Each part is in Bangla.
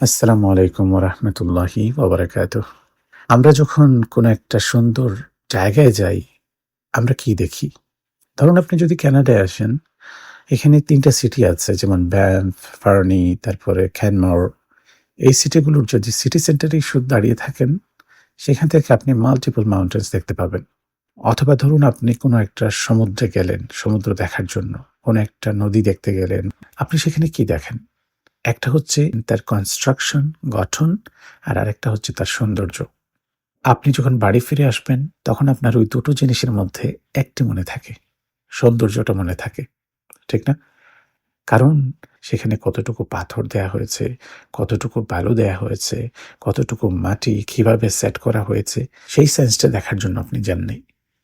আসসালামু আলাইকুম রহমতুল্লাহি ওবরাকাত আমরা যখন কোনো একটা সুন্দর জায়গায় যাই, আমরা কি দেখি? ধরুন আপনি যদি কানাডায় আসেন, এখানে তিনটা সিটি আছে, যেমন ব্যান্ফ ফার্নি, তারপরে খ্যানমর। এই সিটিগুলোর যদি সিটি সেন্টারে শুধু দাঁড়িয়ে থাকেন, সেখান থেকে আপনি মাল্টিপল মাউন্টেন্স দেখতে পাবেন। অথবা ধরুন আপনি কোনো একটা সমুদ্রে গেলেন, সমুদ্র দেখার জন্য, কোনো একটা নদী দেখতে গেলেন, আপনি সেখানে কি দেখেন? একটা হচ্ছে তার কনস্ট্রাকশন গঠন, আর আরেকটা হচ্ছে তার সৌন্দর্য। আপনি যখন বাড়ি ফিরে আসবেন, তখন আপনার ওই দুটো জিনিসের মধ্যে একটি মনে থাকে, সৌন্দর্যটা মনে থাকে, ঠিক না? কারণ সেখানে কতটুকু পাথর দেয়া হয়েছে, কতটুকু বালু দেয়া হয়েছে, কতটুকু মাটি কীভাবে সেট করা হয়েছে, সেই সেন্সটা দেখার জন্য আপনি যাননি।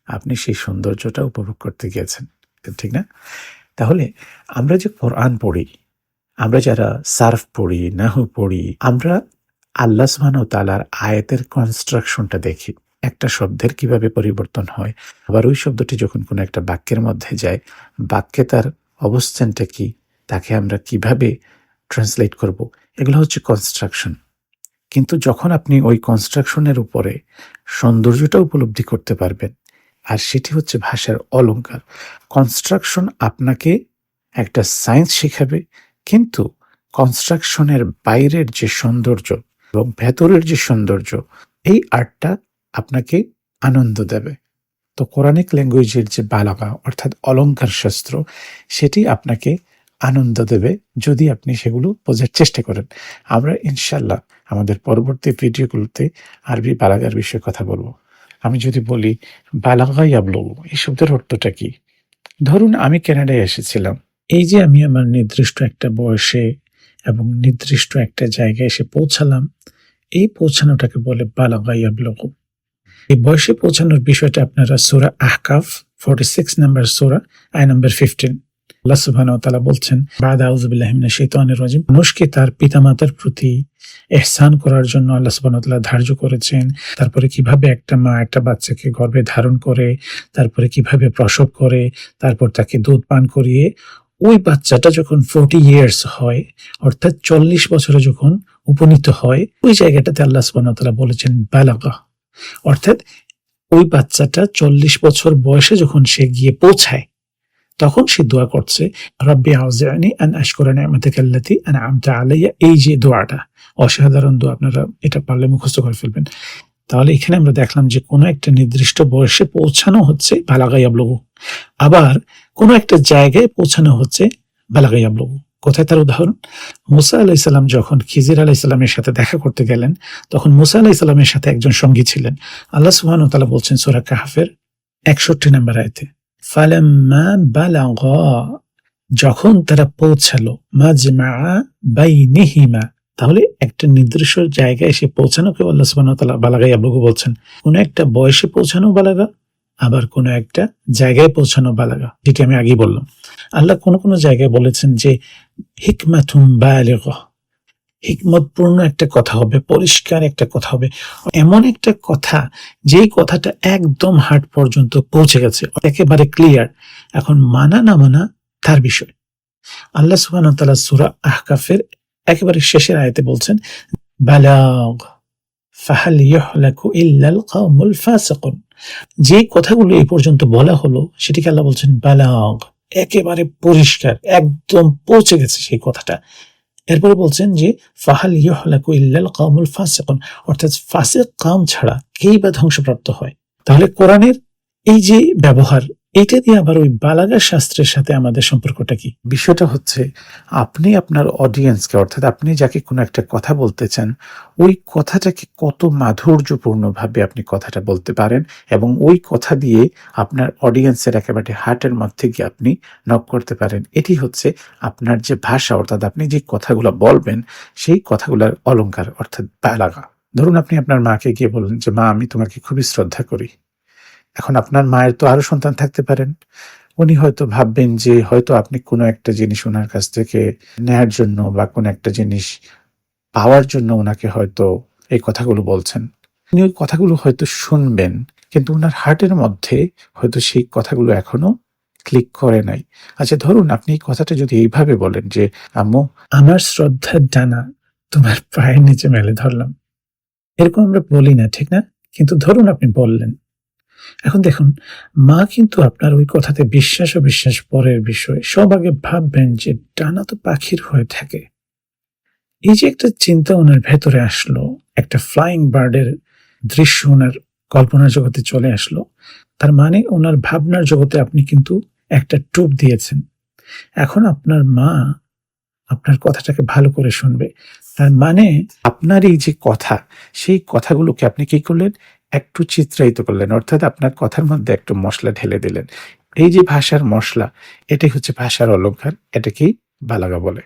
আপনি সেই সৌন্দর্যটা উপভোগ করতে গিয়েছেন, ঠিক না? তাহলে আমরা যে কোরআন পড়ি আমরা যারা সার্ফ পড়ি, নাহু পড়ি, আমরা আল্লাহ সুবহান ও তালার আয়াতের কনস্ট্রাকশনটা দেখি। একটা শব্দের কীভাবে পরিবর্তন হয়? আবার ওই শব্দটি যখন কোনো একটা বাক্যের মধ্যে যায়, বাক্যে তার অবস্থানটা কি? তাকে আমরা কীভাবে ট্রান্সলেট করব? এগুলো হচ্ছে কনস্ট্রাকশন কিন্তু যখন আপনি ওই কনস্ট্রাকশনের উপরে সৌন্দর্যটা উপলব্ধি করতে পারবেন, আর সেটি হচ্ছে ভাষার অলংকার কনস্ট্রাকশন আপনাকে একটা সায়েন্স শেখাবে কিন্তু কনস্ট্রাকশনের বাইরের যে সৌন্দর্য এবং ভেতরের যে সৌন্দর্য, এই আর্টটা আপনাকে আনন্দ দেবে। তো কোরআনিক ল্যাঙ্গুয়েজের যে বালাগা অর্থাৎ অলঙ্কার শাস্ত্র, সেটি আপনাকে আনন্দ দেবে যদি আপনি সেগুলো বোঝার চেষ্টা করেন। আমরা ইনশাল্লাহ আমাদের পরবর্তী ভিডিওগুলোতে আরবি বালাগার বিষয়ে কথা বলব। আমি যদি বলি বালাগাই আবলো এই শব্দের অর্থটা কি? ধরুন আমি কানাডায় এসেছিলাম। এই যে আমি আমার নির্দিষ্ট একটা বয়সে এবং নির্দিষ্ট একটা জায়গায় এসে পৌঁছালাম, এই পৌঁছানোটাকে বলে বালাগাই আবলগ এই বয়সে পৌঁছানোর বিষয়টা আপনারা সোরা আহকাফ ফোর্টি সিক্স নাম্বার সোরা আই নাম্বার ফিফটিন বলছেন, বাদ আউজবিল্লাহিমিনা শৈতানের রাজিম। মানুষকে তার পিতামাতার প্রতি এহসান করার জন্য আল্লাহ সুবহান তালা ধার্য করেছেন। তারপরে কীভাবে একটা মা একটা বাচ্চাকে গর্ভে ধারণ করে, তারপরে কীভাবে প্রসব করে, তারপর তাকে দুধ পান করিয়ে ওই বাচ্চাটা যখন ফোর্টি ইয়ার্স হয়, অর্থাৎ চল্লিশ বছরে যখন উপনীত হয়, ওই জায়গাটাতে আল্লাহ সুবাহতালা বলেছেন, বালাগা। অর্থাৎ ওই বাচ্চাটা চল্লিশ বছর বয়সে যখন সে গিয়ে পৌঁছায়, তখন সে দোয়া করছে, রব্বি আউজানি আন আশকরানি আমাদের আল্লাতি আন আমতা আলাইয়া। এই যে দোয়াটা, অসাধারণ দোয়া, আপনারা এটা পারলে মুখস্থ করে ফেলবেন। তাহলে এখানে আমরা দেখলাম যে কোনো একটা নির্দিষ্ট বয়সে পৌঁছানো হচ্ছে বালাগাই আবলগু আবার কোনো একটা জায়গায় পৌঁছানো হচ্ছে বালাগাই আবলগু কোথায় তার উদাহরণ? মুসা আলাইসাল্লাম যখন খিজির আলাইসাল্লামের সাথে দেখা করতে গেলেন, তখন মুসা আলাইসাল্লামের সাথে একজন সঙ্গী ছিলেন। আল্লাহ সুবাহ তালা বলছেন সোরা কাহাফের একষট্টি নম্বর আয়তে যখন তারা পৌঁছালো মাজমা বাইনিহিমা তাহলে একটা নির্দিষ্ট জায়গায় এসে পৌঁছানোকে আল্লাহ সুবাহ বালাগাই আবলগু বলছেন, কোন একটা বয়সে পৌঁছানো বালাগা, আবার কোনো একটা জায়গায় পৌঁছানো বালাগা। যেটি আমি আগেই বললাম। আল্লাহ কোনো কোনো জায়গায় বলেছেন যে হিকমাথুম বালেগ। হিকমতপূর্ণ একটা কথা হবে, পরিষ্কার একটা কথা হবে। এমন একটা কথা, যেই কথাটা একদম হাট পর্যন্ত পৌঁছে গেছে, একেবারে ক্লিয়ার। এখন মানা না মানা তার বিষয়। আল্লাহ সুবাহ সুরা আহকাফের একেবারে শেষের আয়তে বলছেন যে কথাগুলো এই পর্যন্ত বলা হলো, সেটিকে আল্লাহ বলছেন, বালাগ, একেবারে পরিষ্কার, একদম পৌঁছে গেছে সেই কথাটা। এরপরে বলছেন যে, ফাহাল ইহলাকু ইল্লাল কাউমুল ফাসিকুন। অর্থাৎ ফাসিক কাম ছাড়া কেই বা ধ্বংসপ্রাপ্ত হয়? তাহলে কোরআনের এই যে ব্যবহার এইটা দিয়ে আবার ওই বালাগা শাস্ত্রের সাথে আমাদের সম্পর্কটা কি? বিষয়টা হচ্ছে, আপনি আপনার অডিয়েন্সকে অর্থাৎ আপনি যাকে কোনো একটা কথা বলতে চান, ওই কথাটাকে কত মাধুর্যপূর্ণভাবে আপনি কথাটা বলতে পারেন এবং ওই কথা দিয়ে আপনার অডিয়েন্সের একেবারে হার্টের মধ্যে গিয়ে আপনি নক করতে পারেন। এটি হচ্ছে আপনার যে ভাষা, অর্থাৎ আপনি যে কথাগুলো বলবেন, সেই কথাগুলোর অলঙ্কার, অর্থাৎ বালাগা। ধরুন আপনি আপনার মাকে গিয়ে বললেন যে, মা, আমি তোমাকে খুবই শ্রদ্ধা করি। এখন আপনার মায়ের তো আরও সন্তান থাকতে পারেন। উনি হয়তো ভাববেন যে হয়তো আপনি কোনো একটা জিনিস ওনার কাছ থেকে নেয়ার জন্য বা কোনো একটা জিনিস পাওয়ার জন্য ওনাকে হয়তো এই কথাগুলো বলছেন। উনি ওই কথাগুলো হয়তো শুনবেন, কিন্তু ওনার হার্টের মধ্যে হয়তো সেই কথাগুলো এখনও ক্লিক করে নাই। আচ্ছা ধরুন আপনি এই কথাটা যদি এইভাবে বলেন যে, আম্মু, আমার শ্রদ্ধার ডানা তোমার পায়ের নিচে মেলে ধরলাম। এরকম আমরা বলি না, ঠিক না? কিন্তু ধরুন আপনি বললেন এখন দেখুন, মা কিন্তু আপনার ওই কথাতে বিশ্বাস ও বিশ্বাস পরের বিষয়। সব আগে ভাববেন যে ডানা তো পাখির হয়ে থাকে। এই যে একটা চিন্তা ওনার ভেতরে আসলো, একটা ফ্লাইং বার্ডের দৃশ্য ওনার কল্পনার জগতে চলে আসলো, তার মানে ওনার ভাবনার জগতে আপনি কিন্তু একটা টুপ দিয়েছেন। এখন আপনার মা আপনার কথাটাকে ভালো করে শুনবে। তার মানে আপনার এই যে কথা, সেই কথাগুলোকে আপনি কি করলেন? একটু চিত্রায়িত করলেন, অর্থাৎ আপনার কথার মধ্যে একটু মশলা ঢেলে দিলেন। এই যে ভাষার মশলা, এটাই হচ্ছে ভাষার অলঙ্কার, এটাকেই বালাগা বলে।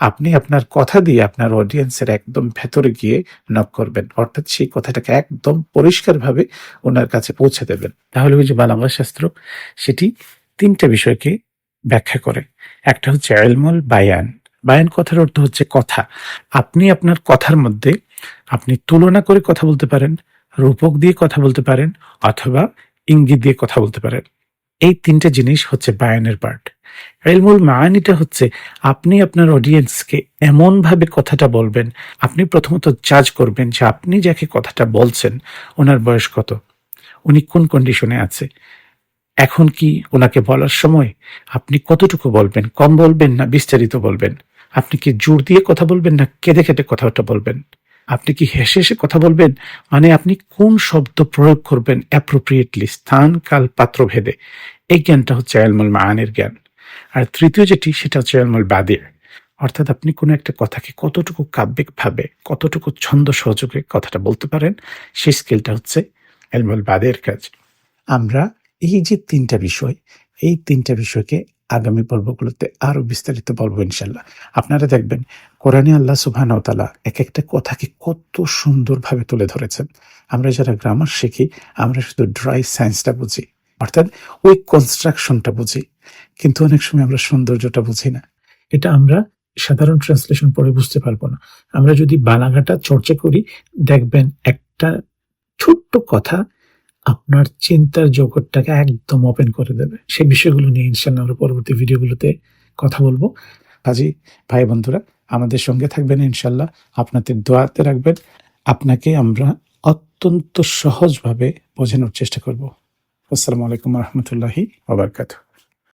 আপনি আপনার কথা দিয়ে আপনার অডিয়েন্সের একদম ভেতরে গিয়ে নক করবেন, অর্থাৎ সেই কথাটাকে একদম পরিষ্কারভাবে ওনার কাছে পৌঁছে দেবেন। তাহলে ওই যে বালাগা শাস্ত্র, সেটি তিনটা বিষয়কে ব্যাখ্যা করে। একটা হচ্ছে এলমল বায়ান। বায়ান কথার অর্থ হচ্ছে কথা। আপনি আপনার কথার মধ্যে আপনি তুলনা করে কথা বলতে পারেন রূপক দিয়ে কথা বলতে পারেন অথবা ইঙ্গিত দিয়ে কথা বলতে পারেন। এই তিনটে জিনিস হচ্ছে বায়ানের পার্ট এলমুল মায়ানিটা হচ্ছে আপনি আপনার অডিয়েন্সকে এমনভাবে কথাটা বলবেন, আপনি প্রথমত জাজ করবেন যে আপনি যাকে কথাটা বলছেন, ওনার বয়স কত, উনি কোন কন্ডিশনে আছে। এখন কি ওনাকে বলার সময় আপনি কতটুকু বলবেন, কম বলবেন না বিস্তারিত বলবেন? আপনি কি জোর দিয়ে কথা বলবেন না কেঁদে কেটে কথাটা বলবেন? আপনি কি হেসে হেসে কথা বলবেন? মানে আপনি কোন শব্দ প্রয়োগ করবেন? অ্যাপ্রোপ্রিয়েটলি স্থান, কাল পাত্র ভেদে এই জ্ঞানটা হচ্ছে আলমুল মায়ানের জ্ঞান। আর তৃতীয় যেটি, সেটা হচ্ছে আলমুল বাদের। অর্থাৎ আপনি কোনো একটা কথাকে কতটুকু কাব্যিকভাবে, কতটুকু ছন্দ সহযোগে কথাটা বলতে পারেন, সেই স্কিলটা হচ্ছে এলমুল বাদের কাজ। আমরা এই যে তিনটা বিষয়, এই তিনটা বিষয়কে আগামী পর্বগুলোতে আরও বিস্তারিত বলব ইনশাল্লাহ আপনারা দেখবেন, কোরআনে আল্লাহ সুবহান তালা এক একটা কথাকে কত সুন্দরভাবে তুলে ধরেছেন। আমরা যারা গ্রামার শিখি, আমরা শুধু ড্রাই সায়েন্সটা বুঝি, অর্থাৎ ওই কনস্ট্রাকশনটা বুঝি, কিন্তু অনেক সময় আমরা সৌন্দর্যটা বুঝি না। এটা আমরা সাধারণ ট্রান্সলেশন পড়ে বুঝতে পারব না। আমরা যদি বানাঘাটা চর্চা করি, দেখবেন একটা ছোট্ট কথা আপনার চিন্তার জগৎটাকে একদম ওপেন করে দেবে। সেই বিষয়গুলো নিয়ে ইনশাল্লাহ আমরা পরবর্তী ভিডিওগুলোতে কথা বলব। কাজী, ভাই বন্ধুরা, আমাদের সঙ্গে থাকবেন ইনশাল্লাহ আপনাদের দোয়াতে রাখবেন। আপনাকে আমরা অত্যন্ত সহজভাবে বোঝানোর চেষ্টা করব। আসসালামু আলাইকুম রহমতুল্লাহি ওবরকাতু